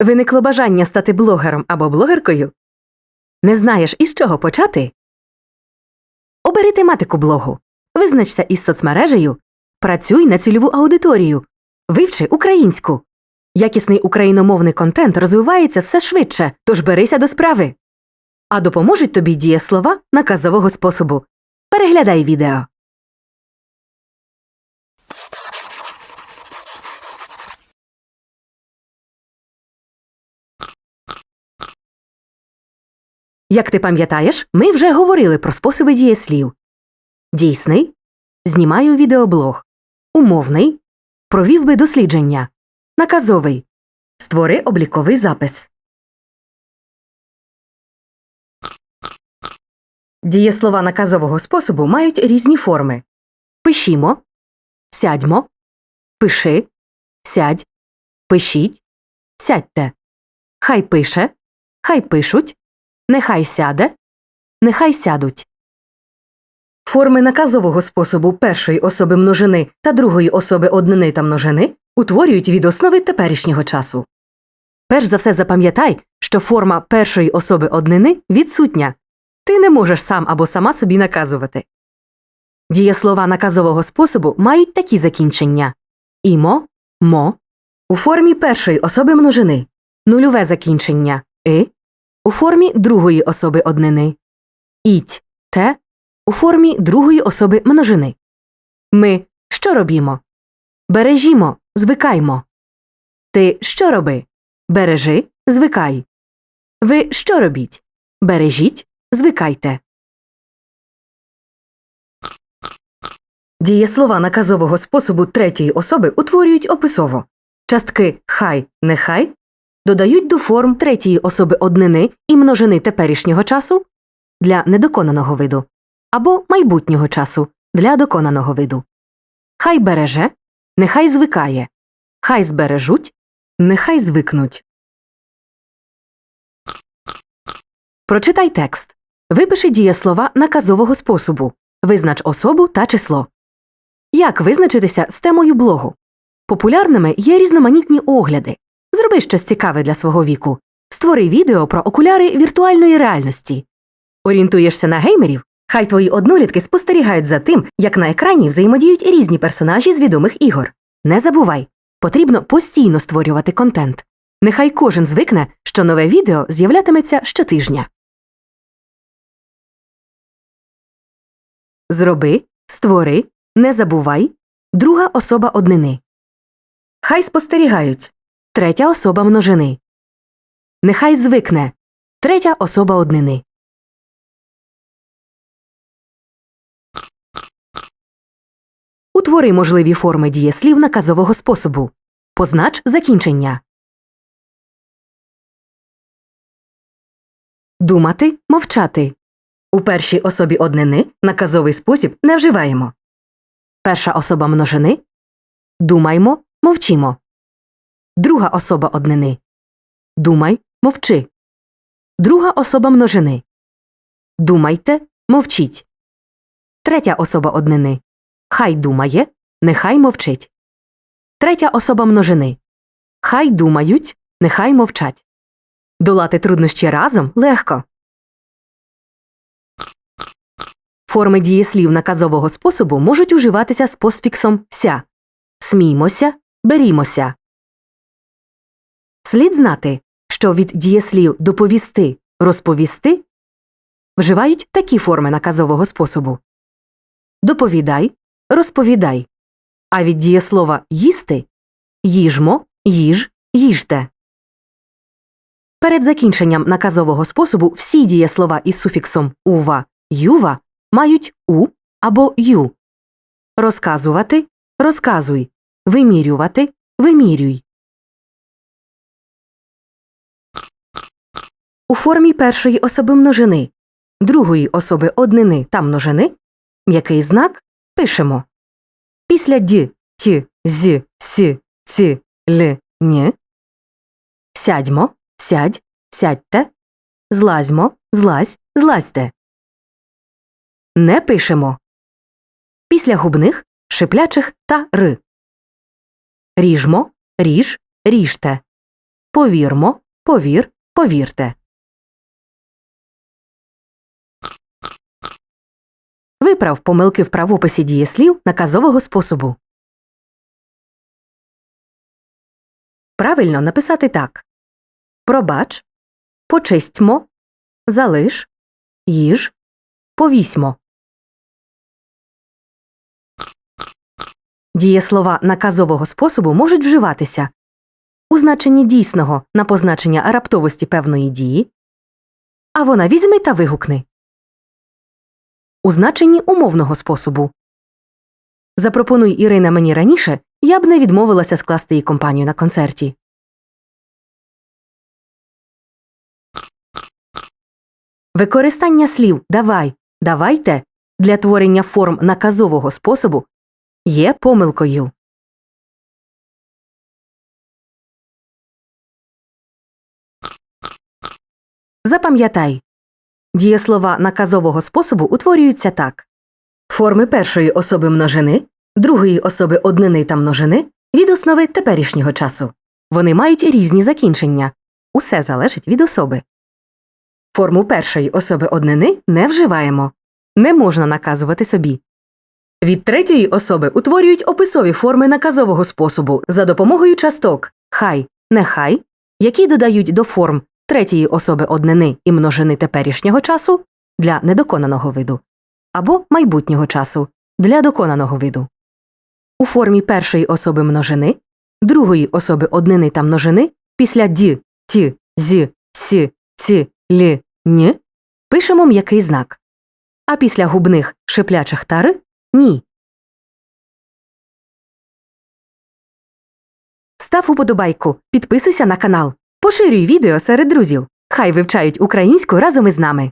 Виникло бажання стати блогером або блогеркою? Не знаєш, із чого почати? Обери тематику блогу, визначся із соцмережею, працюй на цільову аудиторію, вивчи українську. Якісний україномовний контент розвивається все швидше, тож берися до справи. А допоможуть тобі дієслова наказового способу. Переглядай відео. Як ти пам'ятаєш, ми вже говорили про способи дієслів. Дійсний знімаю відеоблог. Умовний провів би дослідження. Наказовий створи обліковий запис. Дієслова наказового способу мають різні форми. Пишімо, сядьмо, пиши, сядь, пишіть, сядьте. Хай пише, хай пишуть, нехай сяде, нехай сядуть. Форми наказового способу першої особи множини та другої особи однини та множини утворюють від основи теперішнього часу. Перш за все запам'ятай, що форма першої особи однини відсутня. Ти не можеш сам або сама собі наказувати. Дієслова наказового способу мають такі закінчення імо, мо, у формі першої особи множини, нульове закінчення и, у формі другої особи однини, іть те у формі другої особи множини. Ми що робімо? Бережімо, звикаймо. Ти що роби? Бережи, звикай. Ви що робіть? Бережіть, звикайте. Дієслова наказового способу третьої особи утворюють описово. Частки хай, нехай додають до форм третьої особи однини і множини теперішнього часу для недоконаного виду або майбутнього часу для доконаного виду. Хай береже, нехай звикає, хай збережуть, нехай звикнуть. Прочитай текст. Випиши дієслова наказового способу. Визнач особу та число. Як визначитися з темою блогу? Популярними є різноманітні огляди. Зроби щось цікаве для свого віку. Створи відео про окуляри віртуальної реальності. Орієнтуєшся на геймерів? Хай твої однолітки спостерігають за тим, як на екрані взаємодіють різні персонажі з відомих ігор. Не забувай, потрібно постійно створювати контент. Нехай кожен звикне, що нове відео з'являтиметься щотижня. Зроби, створи, не забувай. Друга особа однини. Хай спостерігають. Третя особа множини. Нехай звикне. Третя особа однини. Утвори можливі форми дієслів наказового способу. Познач закінчення. Думати, мовчати. У першій особі однини наказовий спосіб не вживаємо. Перша особа множини думаймо, мовчімо. Друга особа однини думай, мовчи. Друга особа множини думайте, мовчіть. Третя особа однини Хай думає, нехай мовчить. Третя особа множини Хай думають, нехай мовчать. Долати труднощі разом легко. Форми дієслів наказового способу можуть уживатися з постфіксом ся сміймося, берімося. Слід знати, що від дієслів доповісти, розповісти вживають такі форми наказового способу доповідай, розповідай. А від дієслова їсти їжмо, їж, їжте. Перед закінченням наказового способу всі дієслова із суфіксом ува, юва мають у або ю. Розказувати розказуй, вимірювати вимірюй. У формі першої особи множини, другої особи однини та множини м'який знак пишемо. Після ді, ті, зі, сі, ці, ли, ні. Сядьмо, сядь, сядьте. Злазьмо, злазь, злазьте. Не пишемо. Після губних, шиплячих та р. Ріжмо, ріж, ріжте. повірмо, повір, повірте. Виправ помилки в правописі дієслів наказового способу. Правильно написати так: Пробач, почистьмо, залиш, їж, повісьмо. Дієслова наказового способу можуть вживатися у значенні дійсного на позначення раптовості певної дії, а вона візьми та вигукни. У значенні умовного способу. Запропонуй Ірина мені раніше, я б не відмовилася скласти їй компанію на концерті. Використання слів давай, давайте для творення форм наказового способу є помилкою. Запам'ятай. Дієслова наказового способу утворюються так: форми першої особи множини, другої особи однини та множини від основи теперішнього часу. Вони мають різні закінчення. Усе залежить від особи. Форму першої особи однини не вживаємо. Не можна наказувати собі. Від третьої особи утворюють описові форми наказового способу за допомогою часток хай, нехай, які додають до форм третьої особи однини і множини теперішнього часу для недоконаного виду або майбутнього часу для доконаного виду. У формі першої особи множини, другої особи однини та множини після ді, ті, зі, сі, ці, лі, ні пишемо м'який знак. А після губних шиплячих тари ні. Став уподобайку, підписуйся на канал, поширюй відео серед друзів. Хай вивчають українську разом із нами.